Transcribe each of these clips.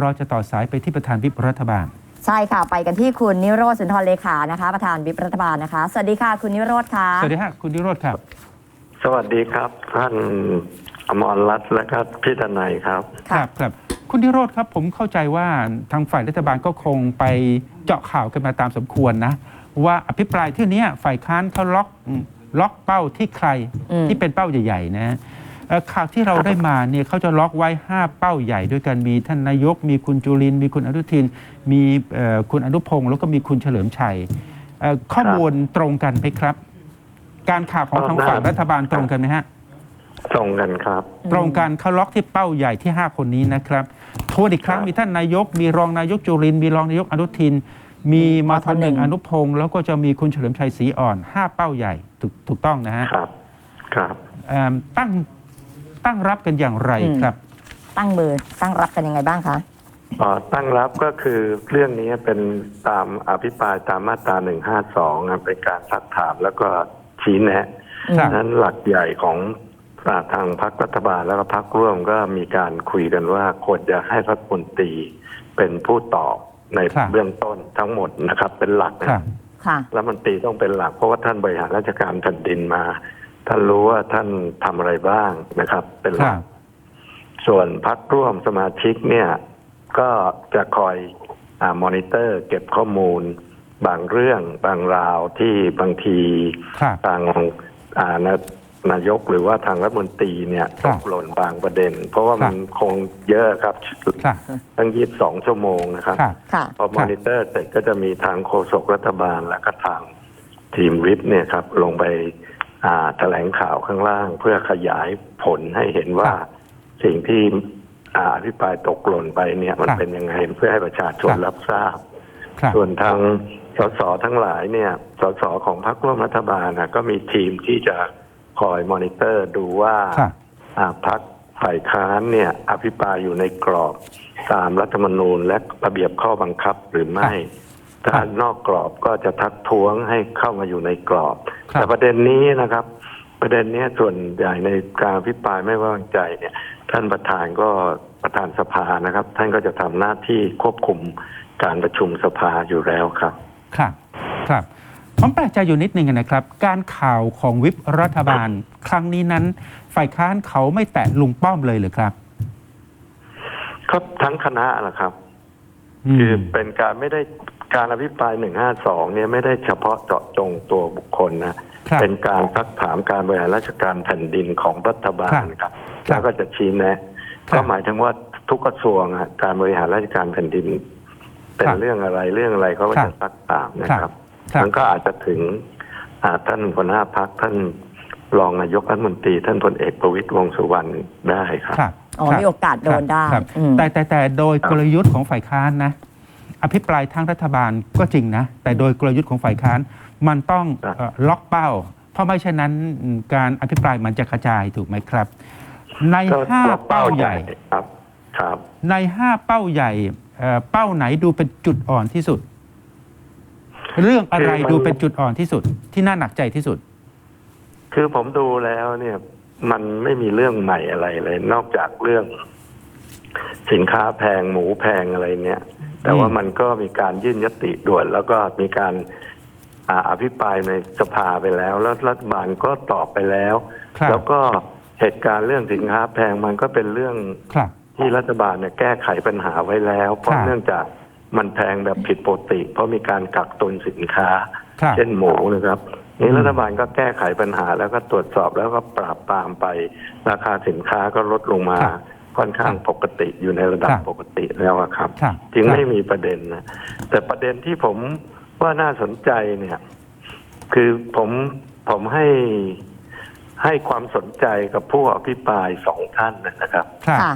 เราจะต่อสายไปที่ประธานวิปรัฐบาล ใช่ค่ะ ไปกันที่คุณนิโรธสุนทรเลขานะคะ ประธานวิปรัฐบาลนะคะ สวัสดีค่ะ คุณนิโรธค่ะ สวัสดีฮะคุณนิโรธครับ สวัสดีครับ ท่านอมรรัตน์และครับพี่ทนายครับคค่ะรับครับคุณนิโรธครับ ผมเข้าใจว่าทางฝ่ายรัฐบาลก็คงไปเจาะข่าวกันมาตามสมควรนะ ว่าอภิปรายที่เนี้ยฝ่ายค้านเขาล็อกล็อกเป้าที่ใครอืมที่เป็นเป้าใหญ่ ๆ นะเอ่อ ข่าวที่เราได้มาเนี่ยเขาจะล็อกไว้ 5 เป้าใหญ่ด้วยกันมีท่านนายก มีคุณจุลินทร์มีคุณอนุทิน มีเอ่อคุณอนุพงศ์แล้วก็มีคุณเฉลิมชัยเอ่อข้อมูลตรงกันไหมครับ การข่าวของทางฝ่ายรัฐบาลตรงกันไหมฮะตรงกันครับ ตรงกันเขาล็อกที่เป้าใหญ่ที่ 5 คนนี้นะครับทวนอีกครั้งครับมีท่านนายก มีรองนายกจุรินทร์มีรองนายกอนุทิน มีมทหนึ่งมทหนึ่งอนุพงศ์แล้วก็จะมีคุณเฉลิมชัยศรีอ่อน 5 เป้าใหญ่ถูกถูกต้องนะฮะครับ ครับเอิ่มตั้ง ตั้งรับกันอย่างไรอืมครับ ตั้งมือตั้งรับกันยังไงบ้างคะเอ่อตั้งรับก็คือเรื่องนี้เป็นตามอภิปรายตามมาตราหนึ่งห้าสองเป็นการซักถามแล้วก็ชี้แนะครับนั้นหลักใหญ่ของอ่าทางพรรครัฐบาลแล้วก็พรรคร่วมก็มีการคุยกันว่าควรจะให้รัฐมนตรีเป็นผู้ตอบในครับเบื้องต้นทั้งหมดนะครับ เป็นหลักนะครับค่ะรัฐมนตรีต้องเป็นหลักเพราะว่าท่านบริหารราชการแผ่นดินมา ท่านรู้ว่าท่านทำอะไรบ้างนะครับ เป็นหคลัรักบส่วนพักร่วมสมาชิกเนี่ย ก็จะคอยอามอนิเตอร์เก็บข้อมูล บางเรื่องบางราวที่บางทีครับทางอ่านานายกหรือว่าทางรัฐมนตรีเนี่ยครัตบกหล่นบางประเด็น เพราะว่าครับมันคงเยอะครับครับ ตั้งยี่สิบสองชั่วโมงนะครับครับค่ะพอมอนิเตอร์เสร็จก็จะมีทางโฆษกรัฐบาลและก็ทางทีมวิปเนี่ยครับ ลงไปอ่า แถลงข่าวข้างล่าง เพื่อขยายผลให้เห็นว่าครับสิ่งที่อ่าอภิปรายตกหล่นไปเนี่ยมันครับเป็นยังไงเพื่อให้ประชาชนครับรับทราบครับส่วนทางสสทั้งหลายเนี่ย สสของพรรคร่วมรัฐบาลนะก็มีทีมที่จะคอยมอนิเตอร์ดูว่าครับอ่าพักฝ่ายค้านเนี่ย อภิปรายอยู่ในกรอบตามรัฐธรรมนูญและระเบียบข้อบังคับหรือไม่ ถ้านอกกรอบก็จะทักท้วงให้เข้ามาอยู่ในกรอบครับแต่ประเด็นนี้นะครับ ประเด็นเนี้ยส่วนใหญ่ในการอภิปรายไม่ไว้วางใจเนี่ย ท่านประธานก็ประธานสภานะครับ ท่านก็จะทำหน้าที่ควบคุมการประชุมสภาอยู่แล้วครับครับครับผมแปลกใจอยู่นิดนึงนะครับ การข่าวของวิปรัฐบาล ครั้งนี้นั้น ฝ่ายค้านเขาไม่แตะลุงป้อมเลยเหรือครับก็ทั้งคณะนะครับมคือเป็นการไม่ได้ การอภิปรายหนึ่งห้าสองเนี่ยไม่ได้เฉพาะเจาะจงตัวบุคคลนะ ครับเป็นการซักถามการบริหารราชการแผ่นดินของรัฐบาลครับครับ ครับแล้วก็จะชี้แนะ ครับก็หมายถึงว่าทุกกระทรวงอะการบริหารราชการแผ่นดิน เป็นครับเรื่องอะไรเรื่องอะไรเขาก็ครับจะซักถามนะคครัรับบครับ มันก็อาจจะถึงอ่าท่านหัวหน้าพักท่านรองนายกรัฐมนตรี ท่านพลเอกประวิตรวงษ์สุวรรณได้ครับ ครับอ๋อครับมีโอกาสโดนได้ครับอืมแต่แต่แต่โดยกลยุทธ์ของฝ่ายค้านนะ อภิปรายทางรัฐบาลก็จริงนะ แต่โดยกลยุทธ์ของฝ่ายค้านมันต้องครับเอ่อล็อกเป้า เพราะไม่เช่นนั้นอืมการอภิปรายมันจะกระจายถูกไหมครับ ในก็ห้าล็อกเป้าใหญ่ ครับ ครับ ในห้าเป้าใหญ่เอ่อเป้าไหนดูเป็นจุดอ่อนที่สุด เรื่องอะไรคือมัน ดูเป็นจุดอ่อนที่สุด ที่น่าหนักใจที่สุด คือผมดูแล้วเนี่ย มันไม่มีเรื่องใหม่อะไรเลย นอกจากเรื่อง สินค้าแพงหมูแพงอะไรเนี่ย แต่ว่าอืมมันก็มีการยื่นยติด่วน แล้วก็มีการอ่าอภิปรายในสภาไปแล้ว แล้วรัฐบาลก็ตอบไปแล้วครับแล้วก็เหตุการณ์เรื่องสินค้าแพงมันก็เป็นเรื่องครับที่รัฐบาลเนี่ยแก้ไขปัญหาไว้แล้ว เพราะครับเนื่องจากมันแพงแบบผิดปกติ เพราะมีการกักตุนสินค้าครับเช่นหมูนะครับนี่อืมรัฐบาลก็แก้ไขปัญหาแล้วก็ตรวจสอบแล้วก็ปราบปรามไป ราคาสินค้าก็ลดลงมา ครับค่อนข้างปกติอยู่ในระดับครับปกติแล้วอะครับครับ จึงครับไม่มีประเด็นนะแต่ประเด็นที่ผมว่าน่าสนใจเนี่ย คือผมผมให้ให้ความสนใจกับผู้อภิปรายสองท่านนะครับครับค่ะ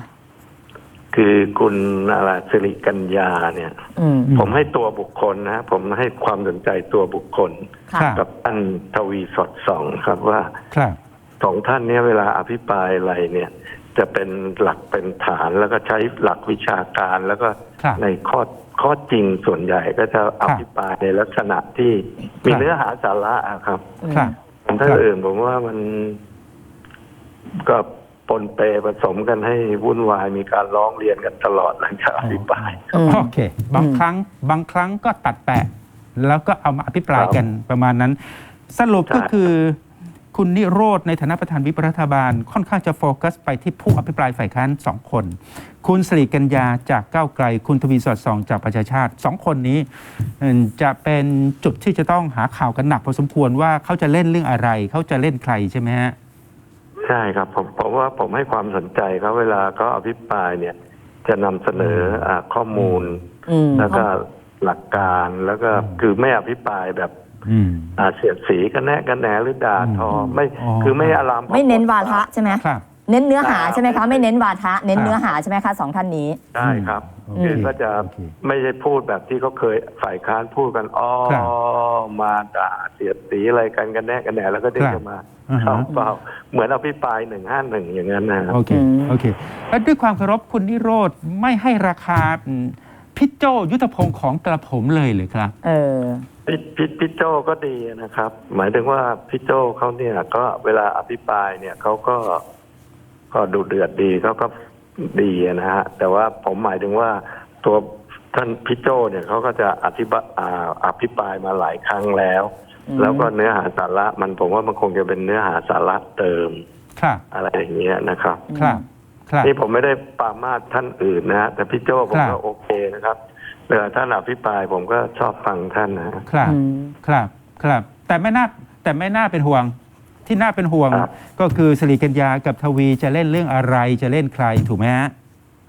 คือคุณอะไรสิริกัญญาเนี่ยอืมอืมผมให้ตัวบุคคลนะผมให้ความสนใจตัวบุคคลค่ะครับกับท่านทวีสดส่องครับว่าครับสองท่านเนี้เวลาอภิปรายอะไรเนี่ย จะเป็นหลักเป็นฐานแล้วก็ใช้หลักวิชาการแล้วก็ครับในข้อข้อจริงส่วนใหญ่ก็จะอภิปรายในลักษณะที่มีครับ เนื้อหาสาระอะครับอืมครับผมถ้าครับ อื่นผมว่ามันก็ปนเปผสมกันให้วุ่นวายมีการร้องเรียนกันตลอดหลังจากอภิปราย อืม โอเค บางอืมครั้งบางครั้งก็ตัดแปะ แล้วก็เอามาอภิปรายกันประมาณนั้น สรุปก็ใช่ คือ คุณนิโรธในฐานะประธานวิปรัฐบาล ค่อนข้างจะโฟกัสไปที่ผู้อภิปรายฝ่ายค้านสองคน คุณสิริกัญญาจากก้าวไกล คุณทวีสอดส่องจากประชาชาติสองคนนี้เอิ่มจะเป็นจุดที่จะต้องหาข่าวกันหนักพอสมควรว่าเขาจะเล่นเรื่องอะไร เขาจะเล่นใครใช่ไหมฮะใช่ครับผมผมว่าผมให้ความสนใจเขาเวลาเขาอภิปรายเนี่ย จะนำเสนออ่าข้อมูลอืมแล้วก็หลักการแล้วก็อืมคือไม่อภิปรายแบบ อืมอ่าเสียดสีกันแนะกันแหนหรือด่าทออมไม่อ๋อคือไม่อารามไม่เน้นวาทะใช่ไหมครับเน้นเนื้อหาใช่ไหมคะไม่เน้นวาทะ เน้นครับเนื้อหาใช่ไหมคะสองท่านนี้ได้ครับโอเคคือก็จะโอเคไม่ใช่พูดแบบที่เขาเคยฝ่ายค้านพูดกันอ้อครับมาด่าเสียดสีอะไรกันกันแน่กันแหนแล้วก็เด้งครับกันมาอ่าฮะเปล่าๆเหมือนอภิปรายหนึ่งห้าหนึ่งอย่างนั้นนะครับโอเคอืมโอเคแล้วด้วยความเคารพคุณนิโรธไม่ให้ราคาอืมพี่โจยุทธพงศ์ของกระผมเลยหรือครับ เออ พี่พี่พี่โจก็ดีนะครับ หมายถึงว่าพี่โจเขาเนี่ย ก็เวลาอภิปรายเนี่ยเขาก็ก็ดูเดือดดีเขาก็ดีนะฮะ แต่ว่าผมหมายถึงว่าตัวท่านพี่โจเนี่ยเขาก็จะอธิบายอ่าอภิปรายมาหลายครั้งแล้ว อืม แล้วก็เนื้อหาสาระ มันผมว่ามันคงจะเป็นเนื้อหาสาระเติมครับอะไรอย่างเงี้ยนะครับ ครับครับ นี่ผมไม่ได้ปรามาสท่านอื่นนะฮะแต่พี่โจผมครัก็บ โอเคนะครับ เวลาท่านอภิปรายผมก็ชอบฟังท่านนะฮะครับ อืม ครับ ครับ แต่ไม่น่า แต่ไม่น่าเป็นห่วง ที่น่าเป็นห่วง ครับ ก็คือสิริกัญญากับทวีจะเล่นเรื่องอะไร จะเล่นใคร ถูกไหมฮะ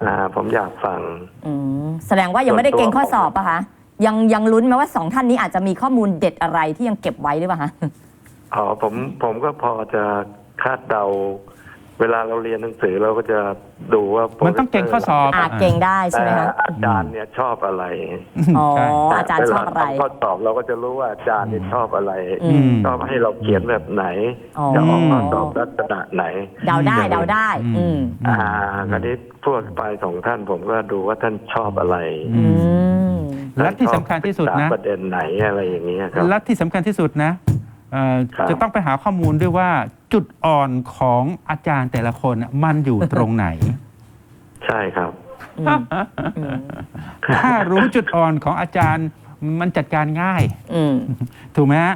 อ่าผมอยากฟัง อืมแสดงว่ายังไม่ได้เก่งข้อสอบปะคะยังยังลุ้นไหมว่าสองท่านนี้อาจจะมีข้อมูลเด็ดอะไรที่ยังเก็บไว้หรือเปล่าคะ อ๋อผมผมก็พอจะคาดเดา เวลาเราเรียนหนังสือเราก็จะดูว่ามันต้องเก่งข้อสอบอาจเก่งได้ใช่แต่ไหมคะอาจารย์เนี่ยชอบอะไรอ๋อใช่อาจารย์ชอบอะไรเวลาทำข้อสอบเราก็จะรู้ว่าอาจารย์เนี่ยชอบอะไรอืมชอบให้เราเขียนแบบไหนอ๋อจะออกข้อสอบลักษณะไหน เดาได้เดาได้ อืมอ่าคราวนี้พวกไปสองท่านผมก็ดูว่าท่านชอบอะไรอือืมและที่สำคัญที่สุดศึกนะษาประเด็นไหนอะไรอย่างเงี้ยครับและที่สำคัญที่สุดนะเอ่อครับจะต้องไปหาข้อมูลด้วยว่า จุดอ่อนของอาจารย์แต่ละคนน่ะมันอยู่ตรงไหน ใช่ครับ อืมอืมถ้ารู้จุดอ่อนของอาจารย์มันจัดการง่าย อืม ถูกไหมฮะ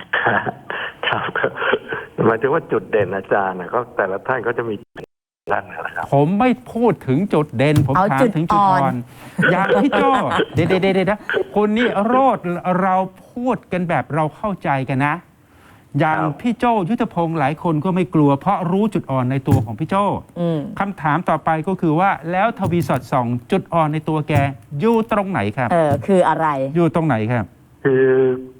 ครับครับหมายถึงว่าจุดเด่นอาจารย์นะก็แต่ละท่านก็จะมีจุดด้านนะครับ ผมไม่พูดถึงจุดเด่น ผมเอาถามจุดถึงจุดอ่อ่อนอนอย่างพี่โจเดี๋ยวเดี๋ยวเดี๋ยวเดี๋ยวคนนี้โรดเราพูดกันแบบเราเข้าใจกันนะ อย่างครับ พี่โจยุทธพงศ์หลายคนก็ไม่กลัว เพราะรู้จุดอ่อนในตัวของพี่โจอืมคำถามต่อไปก็คือว่าแล้วทวีสอดส่องจุดอ่อนในตัวแกอยู่ตรงไหนครับ เออคืออะไร อยู่ตรงไหนครับ คือ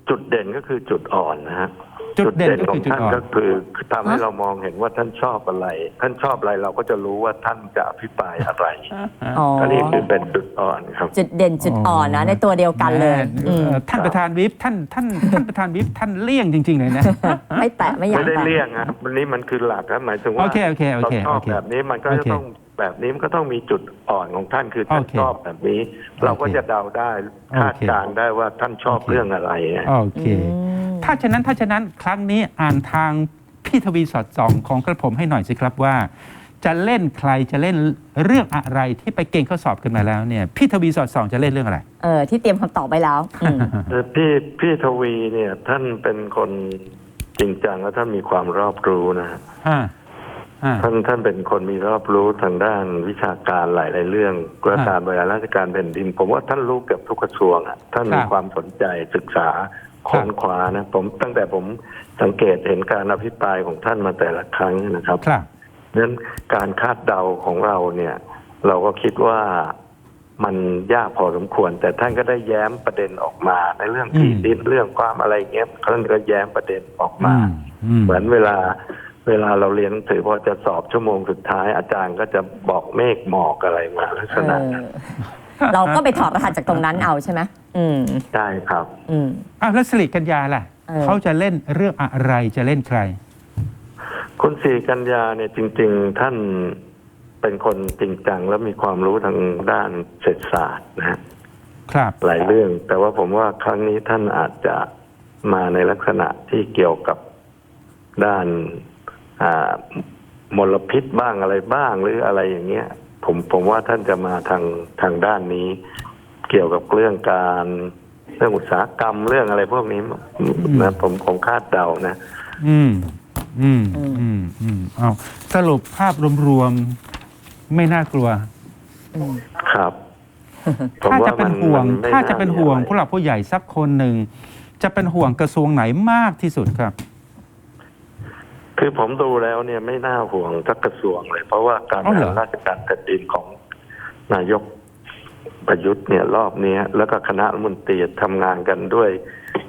จุดเด่นก็คือจุดอ่อนนะฮะ จุดเด่นก็ขอคืงอจุดท่านอ่อน ก็คือทำให้ฮะ เรามองเห็นว่าท่านชอบอะไร ท่านชอบอะไรเราก็จะรู้ว่าท่านจะอภิปรายอะไรอ๋ออันนี้คือเป็นจุดอ่อนครับ จุดเด่นจุดอ่อนนะ ในตัวเดียวกันเลยแม่อืมเอ่อท่านประธานวิปท่านท่านท่านประธานวิปท่านเลี่ยงจริง ๆ เลยนะ ไม่แตะไม่อยาไม่กได้แตะ เลี่ยงครับวันนี้มันคือหลักครับหมายถึงว่าโอเคโอเคโอเคเราชอบโอเคแบบนี้มันก็โอจะเคต้องแบบนี้มันก็ต้องมีจุดอ่อนของท่านคือท่านโอเคชอบแบบนี้ เราก็จะเดาได้โอเคคาดการณ์ได้ว่าท่านชอบโอเค เรื่องอะไรอะโอเค อืม ถ้าฉะนั้นถ้าฉะนั้นครั้งนี้อ่านทางพี่ทวีสอดส่องของกระผมให้หน่อยสิครับว่า จะเล่นใครจะเล่นเรื่องอะไรที่ไปเก่งข้อสอบกันมาแล้วเนี่ยพี่ทวีสอดส่องจะเล่นเรื่องอะไร เออที่เตรียมคำตอบไปแล้วอืมเออพี่พี่ทวีเนี่ยท่านเป็นคนจริงจังและท่านมีความรอบรู้นะฮะอ่าอ่าท่านท่านเป็นคนมีรอบรู้ทางด้านวิชาการหลาย ๆ เรื่องกระการบริหารราชการแผ่นดิน ผมว่าท่านรู้เกือบทุกกระทรวงอะท่านมีครับความสนใจศึกษา ค้นคว้านะผมตั้งแต่ผมสังเกตเห็นการอภิปรายของท่านมาแต่ละครั้งนะครับครับนั้นการคาดเดาของเราเนี่ย เราก็คิดว่ามันยากพอสมควร แต่ท่านก็ได้แย้มประเด็นออกมา ในเรื่องที่อืมดินเรื่องความอะไรเงี้ยท่านก็แย้มประเด็นออกมาอืมอืมเหมือนเวลา เวลาเราเรียนหนังสือพอจะสอบชั่วโมงสุดท้ายอาจารย์ก็จะบอกเมฆหมอกอะไรมาลักษเอณะอนั้น เราก็ไปถอดรหัสจากตรงนั้นเอาใช่ไหมอืมได้ครับ อืม อ้าวแล้วสิริกัญญาล่ะเออ เขาจะเล่นเรื่องอะไรจะเล่นใคร คุณศรีกัญญาเนี่ยจริง ๆ ท่านเป็นคนจริงจังและมีความรู้ทางด้านเศรษฐศาสตร์นะฮะครับ หลายเรื่อง แต่ว่าผมว่าครั้งนี้ท่านอาจจะมาในลักษณะที่เกี่ยวกับด้านอ่ามลพิษบ้างอะไรบ้างหรืออะไรอย่างเงี้ย ผมผมว่าท่านจะมาทางทางด้านนี้ เกี่ยวกับเรื่องการเรื่องอุตสาหกรรมเรื่องอะไรพวกนี้นะผมผมคาดเดานะ อืม อืม อืม อืมอืมเอาสรุปภาพรวมๆไม่น่ากลัวอืมครับผมถ้าว่จะเป็นห่วงมัไม่ถ้าจะเป็นห่วงมีอะไรผู้หลักผู้ใหญ่สักคนหนึ่ง จะเป็นห่วงกระทรวงไหนมากที่สุดครับ คือผมดูแล้วเนี่ยไม่น่าห่วงสักกระทรวงเลย เพราะว่าการอ๋อบเหรริอหารราชการแผ่นดินของนายกประยุทธ์เนี่ยรอบเนี้ยแล้วก็คณะรัฐมนตรีทำงานกันด้วย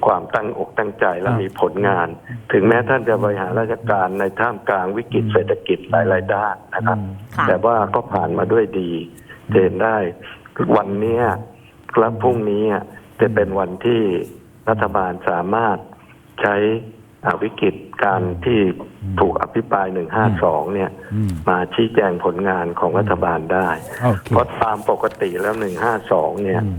ความตั้งอกตั้งใจและมีผลงาน ถึงแม้ท่านจะบริหารราชการในท่ามกลางวิกฤตเศรษฐกิจหลายๆด้านนะครับค่ะแต่ว่าก็ผ่านมาด้วยดีเห็นได้ วันเนี้ยและพรุ่งนี้จะเป็นวันที่รัฐบาลสามารถใช้อ่า วิกฤตการที่ถูกอภิปรายหนึ่งห้าสองเนี่ยอืมมาชี้แจงผลงานของรัฐบาลได้โอเคเพราะตามปกติแล้วหนึ่งห้าสองเนี่ยอืม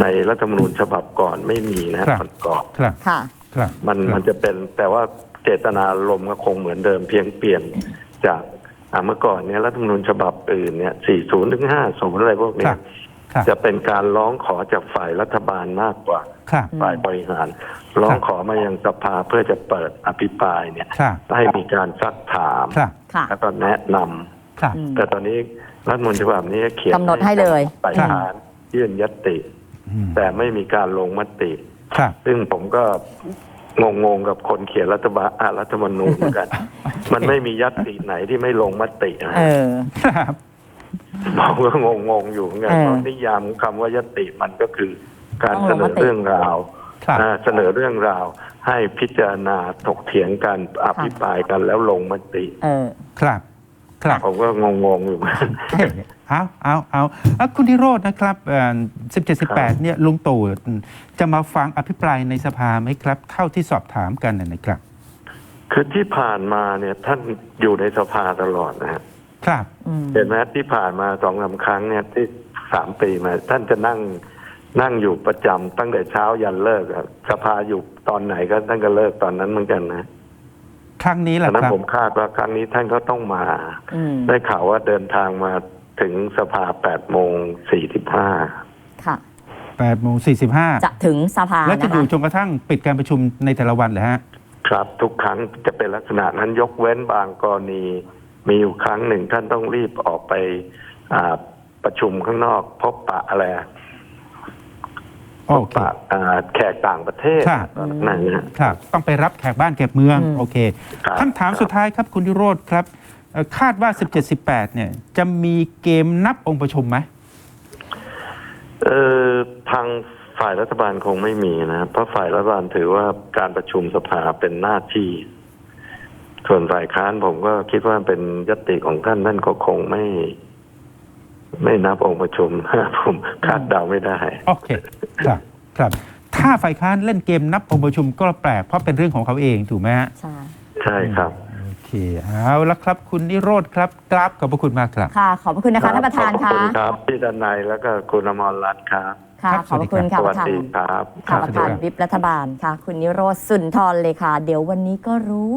ในรัฐธรรมนูญฉบับก่อนไม่มีนะฮะครับมันก่อนครับค่ะครับมันครับมันจะเป็นแต่ว่าเจตนารมณ์ก็คงเหมือนเดิมเพียงเปลี่ยนจากอ่าเมื่อก่อนเนี่ยรัฐธรรมนูญฉบับอื่นเนี่ย 40 ถึง 50 อะไรพวกคเนี้รัยบครับจะเป็นการร้องขอจากฝ่ายรัฐบาลมากกว่า ครับ ฝ่ายบริหารร้องขอมายังสภาเพื่อจะเปิดอภิปรายเนี่ยครับ ให้มีการซักถามครับ ค่ะ แล้วก็แนะนำครับ อืม แต่ตอนนี้รัฐธรรมนูญฉบับนี้เขียนกำหนดให้เลย ฝ่ายค้านยื่นยติ อืมแต่ไม่มีการลงมติ ครับ ซึ่งผมก็งงๆกับคนเขียนรัฐบาลอะรัฐธรรมนูญเหมือนกัน มันไม่มียัตติไหนที่ไม่ลงมตินะเออ ครับ ผมก็งงๆอยู่เหมือนกันเออ เพราะนิยามคำว่ายตติมันก็คือ การต้องเสลงนมอติเรื่องราวครับอ่าเสนอเรื่องราวให้พิจารณาถกเถียงกันอภิปรายกันแล้วลงมติเออครับ ครับผมก็งงๆอยู่เหมือนกันเอ้ยเอาเอาเอาเอาคุณธิโรจน์นะครับสิบเจ็ดสิบแปดเนี่ยลุงตู่จะมาฟังอภิปรายในสภาไหมครับ เท่าที่สอบถามกันนะนะครับ คือที่ผ่านมาเนี่ยท่านอยู่ในสภาตลอดนะฮะครับอืมเห็นไหมที่ผ่านมาสองสามครั้งเนี่ยที่สามปีมา ท่านจะนั่ง นั่งอยู่ประจำตั้งแต่เช้ายันเลิกอะสภาอยู่ตอนไหนก็ท่านก็เลิกตอนนั้นเหมือนกันนะครั้งนี้แหฉะละนั้นครับผมคาดว่าครั้งนี้ท่านก็ต้องมา อืมได้ข่าวว่าเดินทางมาถึงสภาแปดโมงสี่สิบห้า ค่ะ แปดโมงสี่สิบห้าจะถึงสภาและจะนะอยู่คะจนกระทั่งปิดการประชุมในแต่ละวันเหรอฮะ ครับทุกครั้งจะเป็นลักษณะนั้นยกเว้นบางกรณี มีอยู่ครั้งหนึ่งท่านต้องรีบออกไปอ่าประชุมข้างนอก พบปะอะไรอะ พโอบเคปะอ่าแขกต่างประเทศครับตอนนั้นนะฮะครับ ต้องไปรับแขกบ้านแขกเมืองอืมโอเคครับคำถามสุดท้ายครับคุณธิโรธครับเอ่อคาดว่า 17 18 เนี่ย จะมีเกมนับองค์ประชุมไหมเออทางฝ่ายรัฐบาลคงไม่มีนะเพราะฝ่ายรัฐบาลถือว่าการประชุมสภาเป็นหน้าที่ ส่วนฝ่ายค้านผมก็คิดว่าเป็นยติของท่านท่านก็คงไม่ ไม่นับองค์ประชุมผมคาดเดาไม่ได้ โอเค ครับครับ ถ้าฝ่ายค้านเล่นเกมนับองค์ประชุมก็แปลกเพราะเป็นเรื่องของเขาเองถูกไหมฮะใช่ใช่ครับโอเคเอาละครับ คุณนิโรธครับกราบขอบพระคุณมากครับ ค่ะ ขอบพระคุณนะคะท่านประธานขอบค่ะคุณครับพี่ดนัยแล้วก็คุณอมรรัตน์ครับค่ะครับขอบพระคุณสวัค่ะสดีปครับระธานสวัสดีครับค่ะประธานวิปรัฐบาลค่ะ คุณนิโรธสุนทรเลยค่ะ เดี๋ยววันนี้ก็รู้